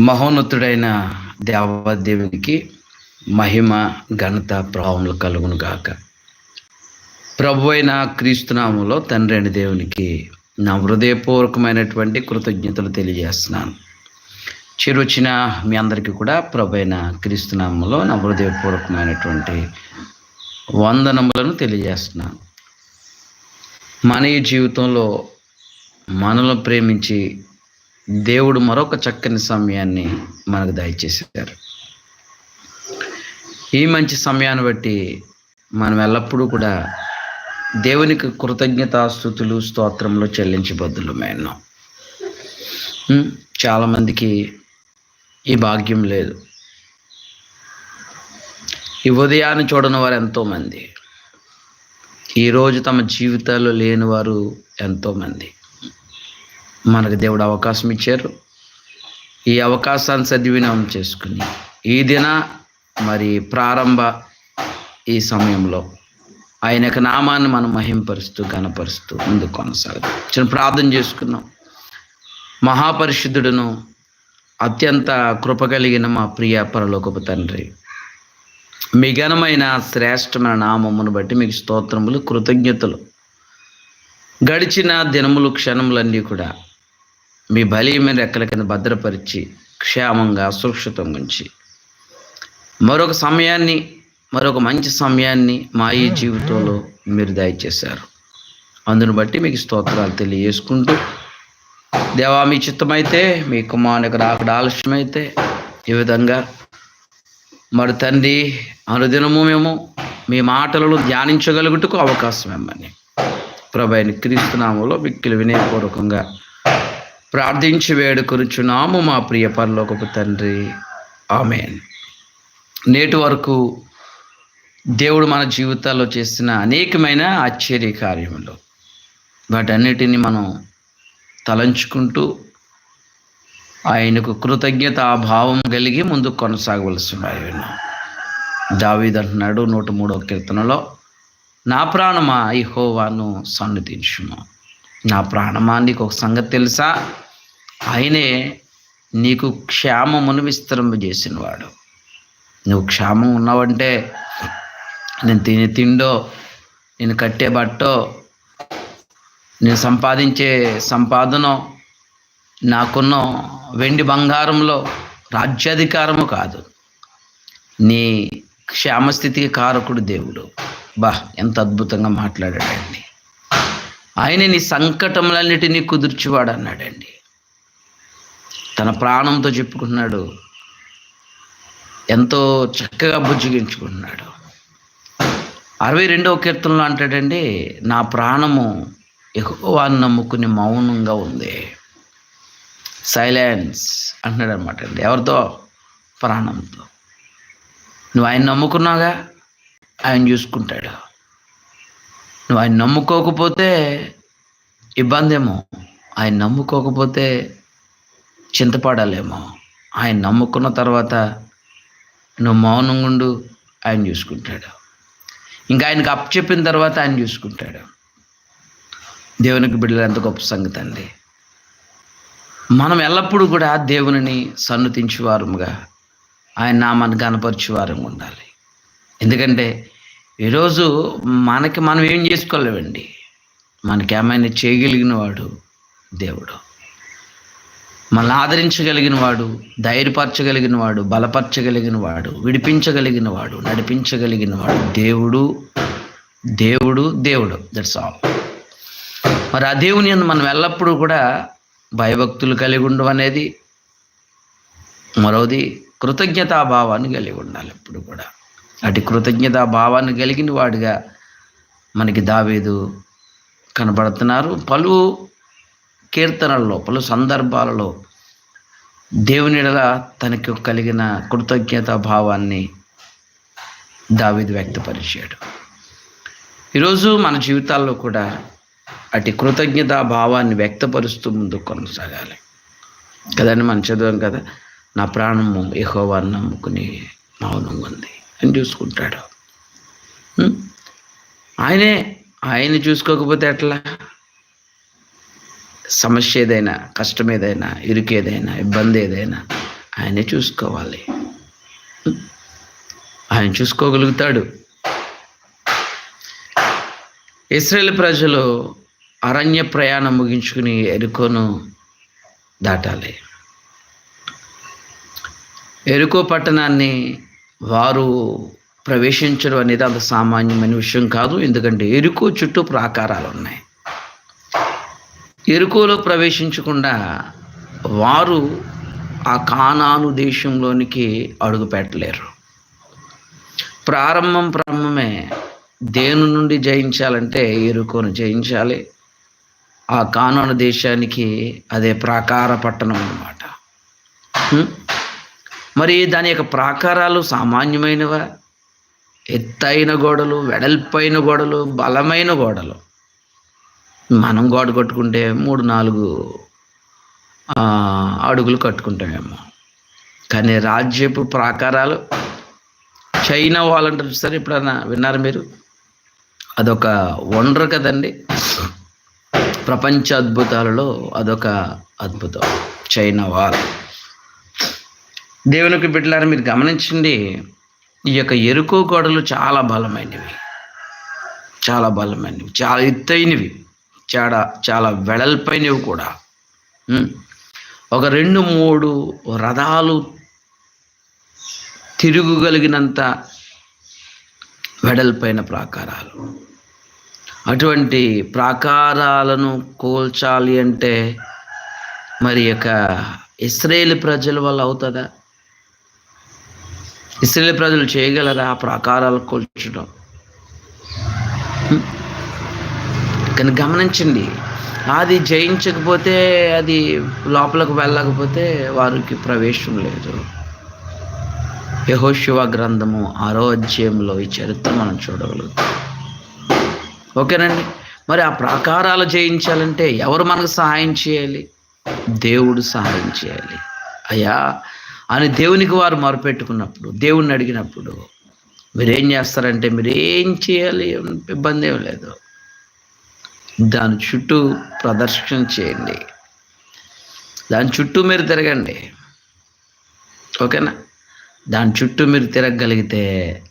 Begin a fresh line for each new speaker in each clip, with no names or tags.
మహోన్నతుడైన దేవదేవునికి మహిమ ఘనత ప్రభావములు కలుగును గాక. ప్రభు అయిన క్రీస్తునామంలో తండ్రి అయిన దేవునికి నా హృదయపూర్వకమైనటువంటి కృతజ్ఞతలు తెలియజేస్తున్నాను. చిరుచిన మీ అందరికీ కూడా ప్రభు అయిన క్రీస్తునామంలో నా హృదయపూర్వకమైనటువంటి వందనములను తెలియజేస్తున్నాను. మన ఈ జీవితంలో మనలో ప్రేమించి దేవుడు మరొక చక్కని సమయాన్ని మనకు దయచేశారు. ఈ మంచి సమయాన్ని బట్టి మనం ఎల్లప్పుడూ కూడా దేవునికి కృతజ్ఞతాస్థుతులు స్తోత్రంలో చెల్లించబద్దులు ఉన్నాం చాలామందికి ఈ భాగ్యం లేదు. ఈ ఉదయాన్ని చూడని వారు ఎంతోమంది. ఈరోజు తమ జీవితాల్లో లేని వారు ఎంతోమంది. మనకు దేవుడు అవకాశం ఇచ్చారు. ఈ అవకాశాన్ని సద్వినియోగం చేసుకుని ఈ దిన మరి ప్రారంభ ఈ సమయంలో ఆయన యొక్క నామాన్ని మనం మహింపరుస్తూ గణపరుస్తూ ముందు కొనసాగుతాం చిన్న ప్రార్థన చేసుకున్నాం మహాపరిశుద్ధుడును అత్యంత కృప కలిగిన మా ప్రియ పరలోకపు తండ్రి మీ ఘనమైన శ్రేష్టమైన నామమును బట్టి మీకు స్తోత్రములు కృతజ్ఞతలు. గడిచిన దినములు క్షణములన్నీ కూడా మీ బలీయమైన రెక్కల కింద భద్రపరిచి క్షేమంగా సురక్షితం ఉంచి. మరొక సమయాన్ని మరొక మంచి సమయాన్ని మా ఈ జీవితంలో మీరు దయచేశారు. అందును బట్టి మీకు స్తోత్రాలు తెలియజేసుకుంటూ దేవా మీ చిత్తమైతే మీ కుమారునికి రాకడ ఆలస్యమైతే ఈ విధంగా మరి తండ్రి అనుదినము మేము మీ మాటలను ధ్యానించగలుగుటకు అవకాశం ఇమ్మని ప్రభైన క్రీస్తునామంలో మిక్కిలు వినయపూర్వకంగా ప్రార్థించి వేడుకొనుచున్నాము మా ప్రియ పరలోకపు తండ్రి. ఆమె నేటి వరకు దేవుడు మన జీవితాల్లో చేసిన అనేకమైన ఆశ్చర్య కార్యములు. వాటన్నిటిని మనం తలంచుకుంటూ ఆయనకు కృతజ్ఞత భావం కలిగి ముందు కొనసాగవలసి ఆయన దావీద్ అంటున్నాడు నూట మూడో కీర్తనలో నా ప్రాణమా ఇహోవాను సన్నిధించుము నా ప్రాణమా నీకు ఒక సంగతి తెలుసా? ఆయనే నీకు క్షేమమును విస్తరింపజేసినవాడు. నువ్వు క్షేమం ఉన్నావంటే నేను తినే తిండో నేను కట్టే బట్టో నేను సంపాదించే సంపాదన నాకున్న వెండి బంగారంలో రాజ్యాధికారము కాదు. నీ క్షేమస్థితికి కారకుడు దేవుడు. బా ఎంత అద్భుతంగా మాట్లాడాడండి. ఆయన నీ సంకటములన్నిటినీ కుదుర్చివాడు అన్నాడండి తన ప్రాణంతో చెప్పుకున్నాడు ఎంతో చక్కగా బుజ్జిగించుకున్నాడు అరవై రెండవ కీర్తనలో అంటాడండి నా ప్రాణము ఎక్కువాన్ని నమ్ముకుని మౌనంగా ఉంది. సైలెన్స్ అంటున్నాడు అనమాట అండి. ఎవరితో? ప్రాణంతో. నువ్వు ఆయన నమ్ముకున్నాగా ఆయన చూసుకుంటాడు. నువ్వు ఆయన నమ్ముకోకపోతే ఇబ్బందేమో. ఆయన నమ్ముకోకపోతే చింతపడాలేమో. ఆయన నమ్ముకున్న తర్వాత నువ్వు మౌనంగా ఉండు ఆయన చూసుకుంటాడు. ఇంకా ఆయనకు అప్పు చెప్పిన తర్వాత ఆయన చూసుకుంటాడు. దేవునికి బిడ్డలు ఎంత గొప్ప సంగతి అండి. మనం ఎల్లప్పుడూ కూడా దేవునిని సన్నుతించేవారముగా ఆయన నామాన్ని కనపరిచేవారం ఉండాలి. ఎందుకంటే ఈరోజు మనకి మనం ఏం చేసుకోలేమండి. మనకి ఏమైనా చేయగలిగిన వాడు దేవుడు. మనల్ని ఆదరించగలిగిన వాడు ధైర్యపరచగలిగిన వాడు బలపరచగలిగిన వాడు విడిపించగలిగిన వాడు నడిపించగలిగిన వాడు. దేవుడు దేవుడు దేవుడు. దట్స్ ఆల్ మరి ఆ దేవుని మనం ఎల్లప్పుడూ కూడా భయభక్తులు కలిగి ఉండడం అనేది మరోది కృతజ్ఞతా భావాన్ని కలిగి ఉండాలి ఎప్పుడు కూడా. అటు కృతజ్ఞతా భావాన్ని కలిగిన వాడిగా మనకి దావేదు కనబడుతున్నారు. పలు కీర్తనల్లో పలు సందర్భాలలో దేవునిడల తనకు కలిగిన కృతజ్ఞత భావాన్ని దావిది వ్యక్తపరిచాడు. ఈరోజు మన జీవితాల్లో కూడా అటు కృతజ్ఞతా భావాన్ని వ్యక్తపరుస్తూ ముందుకు కొనసాగాలి. కదండి మనం చదివాం కదా? నా ప్రాణము యెహోవాను నమ్ముకుని మౌనంగా ఉంది అని చూసుకుంటాడు. ఆయనే ఆయన చూసుకోకపోతే ఎట్లా? సమస్య ఏదైనా కష్టం ఏదైనా ఇరుకు ఏదైనా ఇబ్బంది ఏదైనా ఆయనే చూసుకోవాలి. ఆయన చూసుకోగలుగుతాడు. ఇస్రాయేల్ ప్రజలు అరణ్య ప్రయాణం ముగించుకుని ఎరుకోను దాటాలి. ఎరుకో పట్టణాన్ని వారు ప్రవేశించడం అనేది అంత సామాన్యమైన విషయం కాదు. ఎందుకంటే ఎరుకో చుట్టూ ప్రాకారాలు ఉన్నాయి. ఎరుకోలో ప్రవేశించకుండా వారు ఆ కానాను దేశంలోనికి అడుగు పెట్టలేరు. ప్రారంభం ప్రారంభమే దేని నుండి జయించాలంటే ఎరుకోను జయించాలి. ఆ కానాను దేశానికి అదే ప్రాకార పట్టణం అన్నమాట. మరి దాని యొక్క ప్రాకారాలు సామాన్యమైనవా? ఎత్తైన గోడలు వెడల్పైన గోడలు బలమైన గోడలు. మనం గోడ కట్టుకుంటే మూడు నాలుగు అడుగులు కట్టుకుంటామేమో. కానీ రాజ్యపు ప్రాకారాలు చైనా వాళ్ళంటారు చూస్తారు ఎప్పుడన్నా విన్నారు మీరు? అదొక వండర్ కదండి. ప్రపంచ అద్భుతాలలో అదొక అద్భుతం. చైనా వాల్ దేవునికి బిడ్డలారా మీరు గమనించండి ఈ యొక్క ఎరుకో గోడలు చాలా బలమైనవి. చాలా బలమైనవి. చాలా ఎత్తైనవి. చాలా చాలా వెడల్పైనవి కూడా. ఒక రెండు మూడు రథాలు తిరుగుగలిగినంత వెడల్పైన ప్రాకారాలు. అటువంటి ప్రాకారాలను కూల్చాలి అంటే మరి యొక్క ఇస్రాయేల్ ప్రజల వల్ల అవుతుందా? ఇస్రాయేల్ ప్రజలు చేయగలరా ఆ ప్రాకారాలు కూల్చడం? కానీ గమనించండి. అది జయించకపోతే అది లోపలికి వెళ్ళకపోతే వారికి ప్రవేశం లేదు. యహోశివ గ్రంథము ఆరో అధ్యాయంలో ఈ చరిత్ర మనం చూడగలుగుతాం. ఓకేనండి? మరి ఆ ప్రాకారాలు జయించాలంటే ఎవరు మనకు సహాయం చేయాలి? దేవుడు సహాయం చేయాలి. అయ్యా అని దేవునికి వారు మొరపెట్టుకున్నప్పుడు దేవుణ్ణి అడిగినప్పుడు మీరేం చేస్తారంటే మీరేం చేయాలి? ఇబ్బంది ఏం లేదు. దాని చుట్టూ ప్రదర్శన చేయండి. దాని చుట్టూ మీరు తిరగండి. ఓకేనా? దాని చుట్టూ మీరు తిరగగలిగితే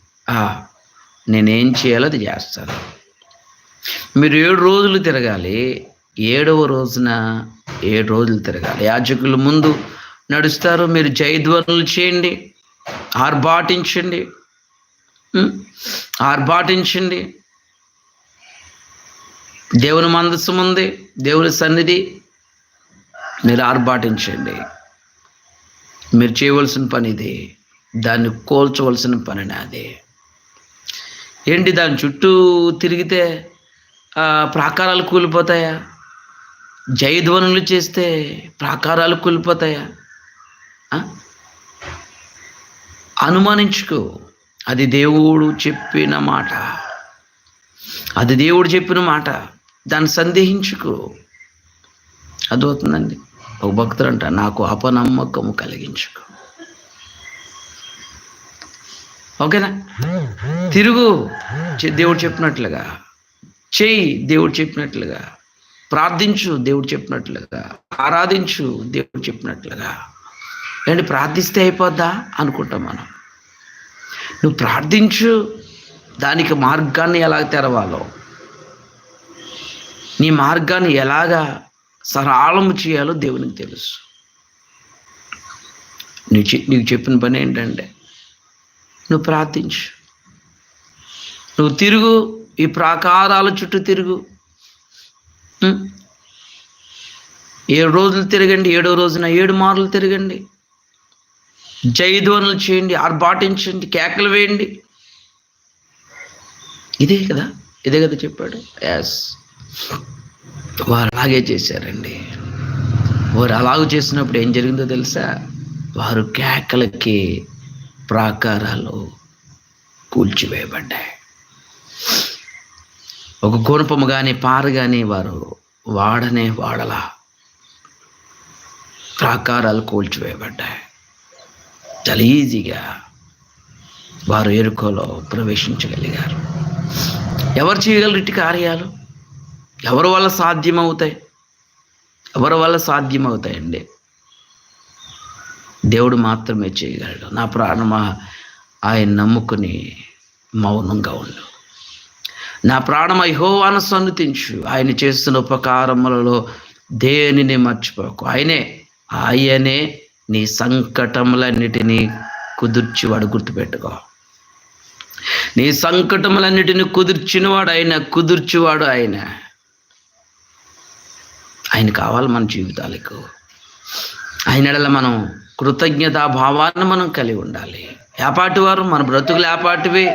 నేనేం చేయాలో అది చేస్తాను. మీరు ఏడు రోజులు తిరగాలి. ఏడవ రోజున ఏడు రోజులు తిరగాలి. యాజకుల ముందు నడుస్తారు. మీరు జయధ్వనులు చేయండి. ఆర్భాటించండి. ఆర్భాటించండి. దేవుని మందస్సు ఉంది దేవుని సన్నిధి. మీరు ఆర్భాటించండి. మీరు చేయవలసిన పని ఇది. దాన్ని కోల్చవలసిన పని నాది. ఏంటి దాని చుట్టూ తిరిగితే ప్రాకారాలు కూలిపోతాయా? జయధ్వనులు చేస్తే ప్రాకారాలు కూలిపోతాయా? అనుమానించుకో. అది దేవుడు చెప్పిన మాట. అది దేవుడు చెప్పిన మాట. దాన్ని సందేహించుకో. అదవుతుందండి ఒక భక్తుడు అంట నాకు అపనమ్మకము కలిగించుకో. ఓకేనా? తిరుగు. దేవుడు చెప్పినట్లుగా. చేయి దేవుడు చెప్పినట్లుగా. ప్రార్థించు దేవుడు చెప్పినట్లుగా. ఆరాధించు దేవుడు చెప్పినట్లుగా. ఏంటి ప్రార్థిస్తే అయిపోద్దా అనుకుంటాం మనం. నువ్వు ప్రార్థించు దానికి మార్గాన్ని ఎలా తెరవాలో. నీ మార్గాన్ని ఎలాగా సరళము చేయాలో దేవునికి తెలుసు. నీ నీకు చెప్పిన పని ఏంటంటే నువ్వు ప్రార్థించు. నువ్వు తిరుగు ఈ ప్రాకారాల చుట్టూ తిరుగు. ఏడు రోజులు తిరగండి ఏడో రోజున ఏడు మార్లు తిరగండి. జయధ్వనులు చేయండి ఆర్భాటించండి కేకలు వేయండి. ఇదే కదా ఇదే కదా చెప్పాడు? యాస్ వారు అలాగే చేశారండి. వారు అలాగ చేసినప్పుడు ఏం జరిగిందో తెలుసా? వారు కేకలకి ప్రాకారాలు కూల్చివేయబడ్డాయి. ఒక గుణపము కానీ పార కానీ వారు వాడనే వాడలా ప్రాకారాలు కూల్చివేయబడ్డాయి. చాలా ఈజీగా వారు ఎరుకలో ప్రవేశించగలిగారు. ఎవరు చేయగలరు ఇటు కార్యాలు? ఎవరి వల్ల సాధ్యమవుతాయి? ఎవరి వల్ల సాధ్యమవుతాయండి? దేవుడు మాత్రమే చేయగలడు. నా ప్రాణమా ఆయన నమ్ముకుని మౌనంగా ఉండు. నా ప్రాణమ యహోవాను సన్నుతించు ఆయన చేస్తున్న ఉపకారములలో దేనిని మర్చిపోకు. ఆయనే ఆయనే నీ సంకటములన్నిటినీ కుదుర్చివాడు గుర్తుపెట్టుకో. నీ సంకటములన్నిటిని కుదిర్చినవాడు ఆయన కుదుర్చివాడు ఆయన. ఆయన కావాలి మన జీవితాలకు. ఆయన ఎడల మనం కృతజ్ఞతా భావాన్ని మనం కలిగి ఉండాలి. ఏపాటి వారు మన బ్రతుకులు ఏపాటివి.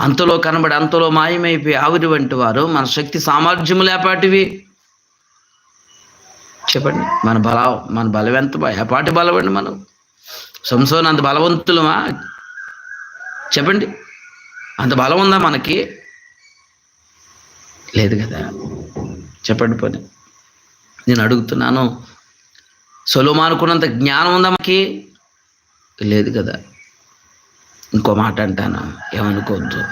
అంతలో కనబడి అంతలో మాయమైపోయి ఆవిరి వంటి వారు మన శక్తి సామర్థ్యములు ఏపాటివి. చెప్పండి మన బల మన బలం ఎంత ఏపాటి బలవండి మనం? సంసోన్ అంత బలవంతులమా? చెప్పండి. అంత బలం ఉందా మనకి? లేదు కదా. చెప్పండి పోనీ. నేను అడుగుతున్నాను. సొలోమానుకున్నంత జ్ఞానం ఉందా మనకి? లేదు కదా. ఇంకో మాట అంటాను? ఏమనుకోవద్దు.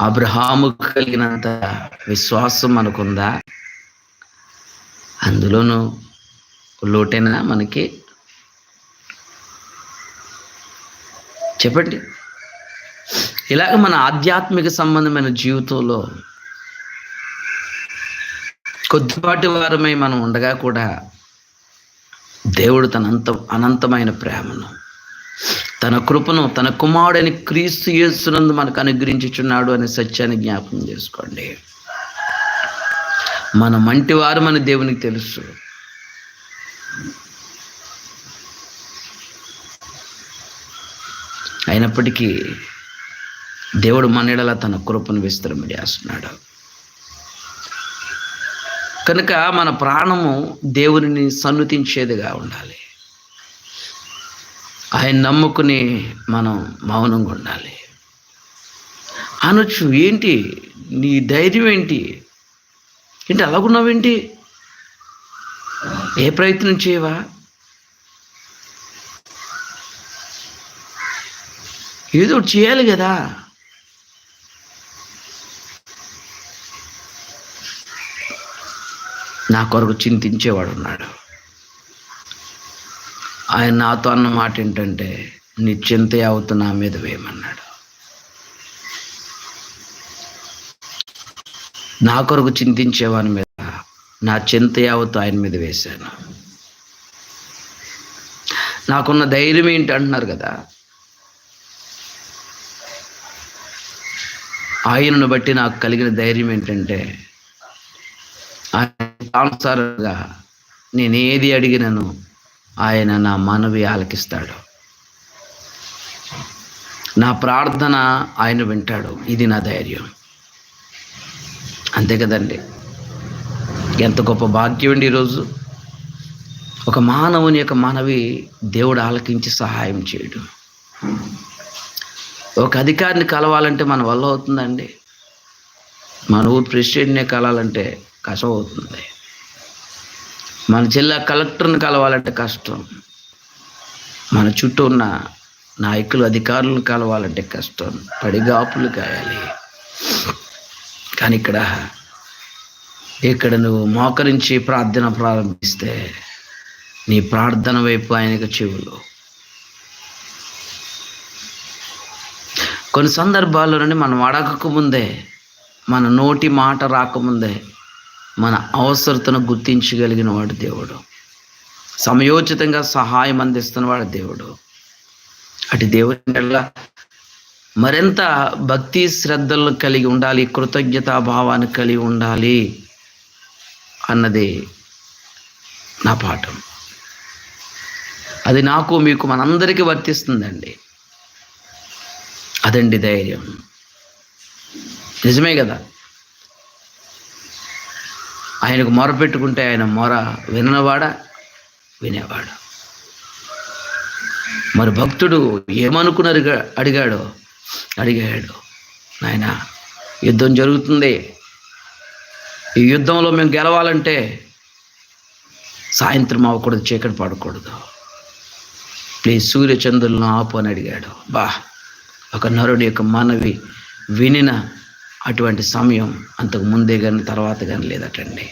అబ్రహాము కలిగినంత విశ్వాసం మనకుందా? అందులోనూ లోటైనా మనకి? చెప్పండి. ఇలాగ మన ఆధ్యాత్మిక సంబంధమైన జీవితంలో కొద్దిపాటి వారమై మనం ఉండగా కూడా దేవుడు తన అంత అనంతమైన ప్రేమను తన కృపను తన కుమారుడని క్రీస్తు యేసునందు మనకు అనుగ్రహించుచున్నాడు అనే సత్యాన్ని జ్ఞాపకం చేసుకోండి. మన మంటి వారమని దేవునికి తెలుసు. అయినప్పటికీ దేవుడు మన తన కృపను విస్తరింపజేస్తున్నాడు కనుక మన ప్రాణము దేవుని సన్నుతించేదిగా ఉండాలి. ఆయన నమ్ముకుని మనం మౌనంగా ఉండాలి. అనొచ్చు ఏంటి? నీ ధైర్యం ఏంటి? ఏంటి అలాగున్నావేంటి ఏ ప్రయత్నం చేయవా? ఏదో ఒకటి చేయాలి కదా. నా కొరకు చింతించేవాడు ఉన్నాడు. ఆయన నాతో అన్న మాట ఏంటంటే నీ చింత యావత్తు నా మీద వేయమన్నాడు. నా కొరకు చింతించేవాని మీద నా చింత యావత్తు ఆయన మీద వేశాను. నాకున్న ధైర్యం ఏంటి అంటున్నారు కదా ఆయనను బట్టి నాకు కలిగిన ధైర్యం ఏంటంటే ఆన్సర్గా నేను ఏది అడిగినను ఆయన నా మనవి ఆలకిస్తాడు. నా ప్రార్థన ఆయన వింటాడు. ఇది నా ధైర్యం. అంతే కదండి. ఎంత గొప్ప భాగ్యం అండి ఈరోజు. ఒక మానవుని యొక్క మనవి దేవుడు ఆలకించి సహాయం చేయడు. ఒక అధికారిని కలవాలంటే మన వల్ల అవుతుందండి. మన ఊరు ప్రెసిడెంట్నే కలవాలంటే కష్టం అవుతుంది మన జిల్లా కలెక్టర్ని కలవాలంటే కష్టం. మన చుట్టూ ఉన్న నాయకులు అధికారులను కలవాలంటే కష్టం. పడిగాపులు కాయాలి. కానీ ఇక్కడ ఇక్కడ నువ్వు మోకరించి ప్రార్థన ప్రారంభిస్తే నీ ప్రార్థన వైపు ఆయనకు చెవులు. కొన్ని సందర్భాల్లోనే మనం అడగకముందే మన నోటి మాట రాకముందే మన అవసరతను గుర్తించగలిగిన వాడు దేవుడు. సమయోచితంగా సహాయం అందిస్తున్నవాడు దేవుడు. అటు దేవుని మరింత భక్తి శ్రద్ధలను కలిగి ఉండాలి కృతజ్ఞతా భావాన్ని కలిగి ఉండాలి అన్నది నా పాఠం. అది నాకు మీకు మనందరికీ వర్తిస్తుందండి. అదండి ధైర్యం. నిజమే కదా? ఆయనకు మొర పెట్టుకుంటే ఆయన మొర వినవాడా వినేవాడు. మరి భక్తుడు ఏమనుకుని అడిగా అడిగాడో. అడిగాడు నాయన యుద్ధం జరుగుతుంది. ఈ యుద్ధంలో మేము గెలవాలంటే సాయంత్రం అవ్వకూడదు చీకటి పడకూడదు. ప్లీజ్ సూర్యచంద్రులను ఆపు అని అడిగాడు. బా ఒక నరుడి యొక్క మనవి వినిన అటువంటి సమయం అంతకు ముందే కానీ తర్వాత కానీ లేదటండి.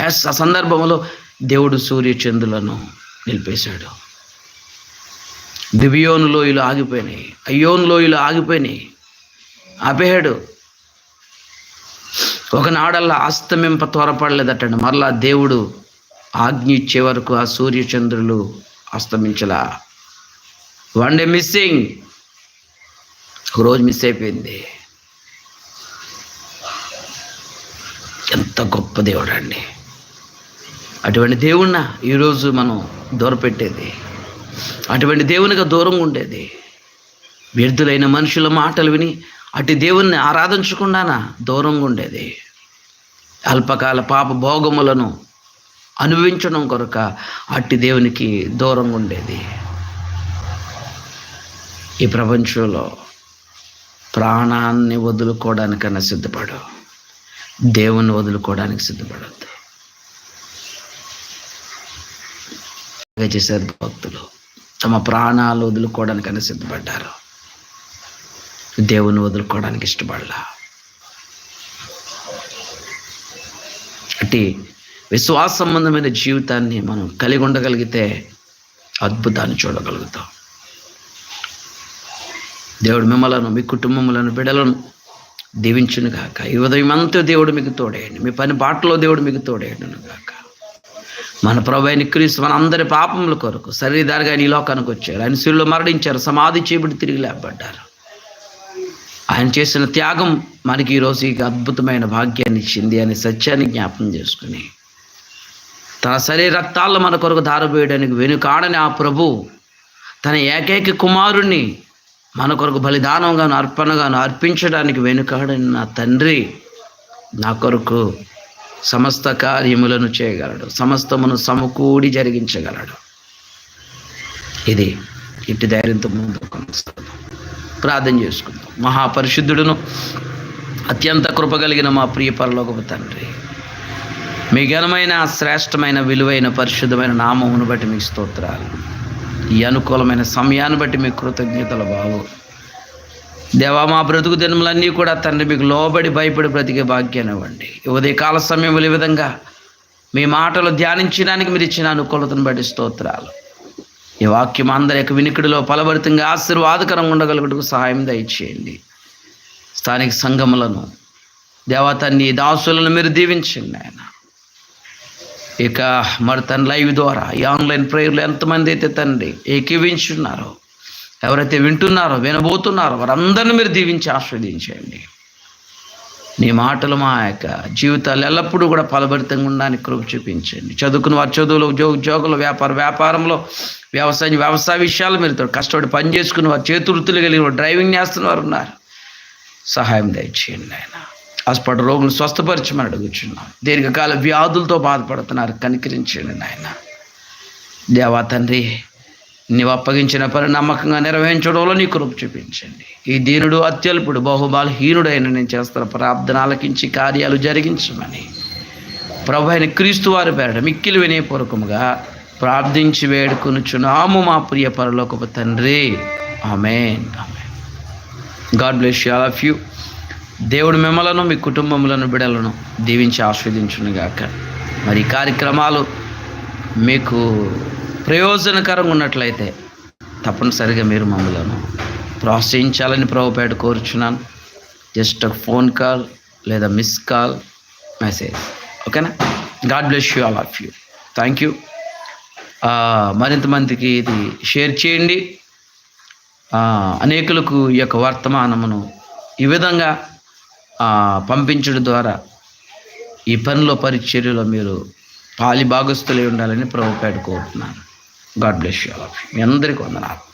ఆ సందర్భంలో దేవుడు సూర్యచంద్రులను నిలిపేశాడు. దివియోను లోయలు ఆగిపోయినాయి. అయ్యోను లోయలు ఆగిపోయినాయి. ఆపేయాడు ఒకనాడల్లా అస్తమింప త్వరపడలేదటండి. మరలా దేవుడు ఆజ్ఞ ఇచ్చే వరకు ఆ సూర్యచంద్రులు అస్తమించలా. One day missing. ఒక రోజు మిస్ అయిపోయింది ఎంత గొప్ప దేవుడు అండి. అటువంటి దేవుణ్ణ ఈరోజు మనం దూరపెట్టేది. అటువంటి దేవునిగా దూరంగా ఉండేది. వ్యర్థులైన మనుషుల మాటలు విని అటు దేవుణ్ణి ఆరాధించకుండానా దూరంగా ఉండేది. అల్పకాల పాప భోగములను అనుభవించడం కొరక అట్టి దేవునికి దూరంగా ఉండేది. ఈ ప్రపంచంలో ప్రాణాన్ని వదులుకోవడానికన్నా సిద్ధపడు. దేవుణ్ణి వదులుకోవడానికి సిద్ధపడద్దు. అలాగే చేశారు భక్తులు. తమ ప్రాణాలు వదులుకోవడానికైనా సిద్ధపడ్డారు. దేవుని వదులుకోవడానికి ఇష్టపడలా. అట్టి విశ్వాస సంబంధమైన జీవితాన్ని మనం కలిగి ఉండగలిగితే అద్భుతాన్ని చూడగలుగుతాం. దేవుడు మిమ్మలను మీ కుటుంబములను బిడలను దీవించును గాక. ఈ ఉదయం అంతా దేవుడు మీకు తోడేయండి. మీ పని బాటలో దేవుడు మీకు తోడేయండును గాక. మన ప్రభు అయిన క్రీస్తు మన అందరి పాపముల కొరకు శరీరదారిగా ఈ లోకానికి వచ్చారు. ఆయన శిలులో మరణించారు. సమాధి చేపడి తిరిగి లేపడ్డారు ఆయన చేసిన త్యాగం మనకి ఈరోజు ఈ అద్భుతమైన భాగ్యాన్ని ఇచ్చింది అనే సత్యాన్ని జ్ఞాపం చేసుకుని తన శరీర రక్తాల్లో మన కొరకు దారబోయడానికి వెనుకాడని ఆ ప్రభు తన ఏకైక కుమారుణ్ణి మన కొరకు బలిదానంగాను అర్పణగాను అర్పించడానికి వెనుకాడని నా తండ్రి నా కొరకు సమస్త కార్యములను చేయగలడు. సమస్తమును సమకూడి జరిగించగలడు. ఇది ఇట్టి ధైర్యంతో ముందు కొనసాగుతాం ప్రార్థన చేసుకుందాం. మహాపరిశుద్ధుడును అత్యంత కృప కలిగిన మా ప్రియ పరలోకపు తండ్రి మీ ఘనమైన శ్రేష్టమైన విలువైన పరిశుద్ధమైన నామమును బట్టి మీకు స్తోత్రాలు. ఈ అనుకూలమైన సమయాన్ని బట్టి మీకు కృతజ్ఞతలు బావు దేవా మా బ్రతుకు దినములన్నీ కూడా తండ్రి మీకు లోబడి భయపడి బ్రతికే భాగ్యాన్ని ఇవ్వండి ఉదయకాల సమయంలో ఈ విధంగా మీ మాటలు ధ్యానించడానికి మీరు ఇచ్చిన అనుకూలతను బట్టి స్తోత్రాలు. ఈ వాక్యం అందరి యొక్క వినికిడిలో ఫలభరితంగా ఆశీర్వాదకరంగా ఉండగలుగుటకు సహాయం దయచేయండి. స్థానిక సంఘములను దేవతన్ని దాసులను మీరు దీవించండి ఆయన. ఇక మరి తన లైవ్ ద్వారా ఈ ఆన్లైన్ ప్రేయర్లు ఎంతమంది అయితే తండ్రి ఏకీవించున్నారో ఎవరైతే వింటున్నారో వినబోతున్నారో వారందరిని మీరు దీవించి ఆస్వాదించండి నీ మాటలు మా యొక్క జీవితాలు ఎల్లప్పుడూ కూడా ఫలభరితంగా ఉండడానికి కృప చూపించండి. చదువుకున్న వారి చదువులు ఉద్యోగ ఉద్యోగులు వ్యాపార వ్యాపారంలో వ్యవసాయం వ్యవసాయ విషయాలు మీరు కష్టపడి పని చేసుకుని వారు చేతువృత్తులు కలిగిన డ్రైవింగ్ చేస్తున్న వారు ఉన్నారు. సహాయం దయచేయండి ఆయన హాస్పిటల్ రోగులు స్వస్థపరచమని అడుగుచున్నాం దీర్ఘకాల వ్యాధులతో బాధపడుతున్నారు. కనికరించండి నాయన. దేవా తండ్రి నీవు అప్పగించిన పని నమ్మకంగా నిర్వహించడంలో నీ కృప చూపించండి. ఈ దీనుడు అత్యల్పుడు బహుబలహీనుడైన నేను చేస్తున్న ప్రార్థన ఆలకించి కార్యాలు జరిగించమని. ప్రభు అయిన క్రీస్తు వారి పేరట మిక్కిలి వినయపూర్వకముగా ప్రార్థించి వేడుకొనుచున్నాము మా ప్రియ పరలోకపు తండ్రి. Amen. Amen. God bless you all of you. దేవుడు మిమ్మలను మీ కుటుంబములను బిడలను దీవించి ఆస్వాదించునుగాక మరి ఈ కార్యక్రమాలు మీకు ప్రయోజనకరంగా ఉన్నట్లయితే తప్పనిసరిగా మీరు మమ్మలను ప్రోత్సహించాలని ప్రభుపేట కోరుచున్నాను. జస్ట్ ఒక ఫోన్ కాల్ లేదా మిస్ కాల్ మెసేజ్. ఓకేనా? God bless you all of you. Thank you. మరింత మందికి ఇది షేర్ చేయండి. అనేకులకు ఈ యొక్క వర్తమానమును ఈ విధంగా పంపించడం ద్వారా ఈ పనిలో పరిచర్యలో మీరు పాలి భాగస్థులై ఉండాలని ప్రభు కోరుతున్నాను. గాడ్ బ్లెస్ యూ మీ అందరికీ వందనాలు.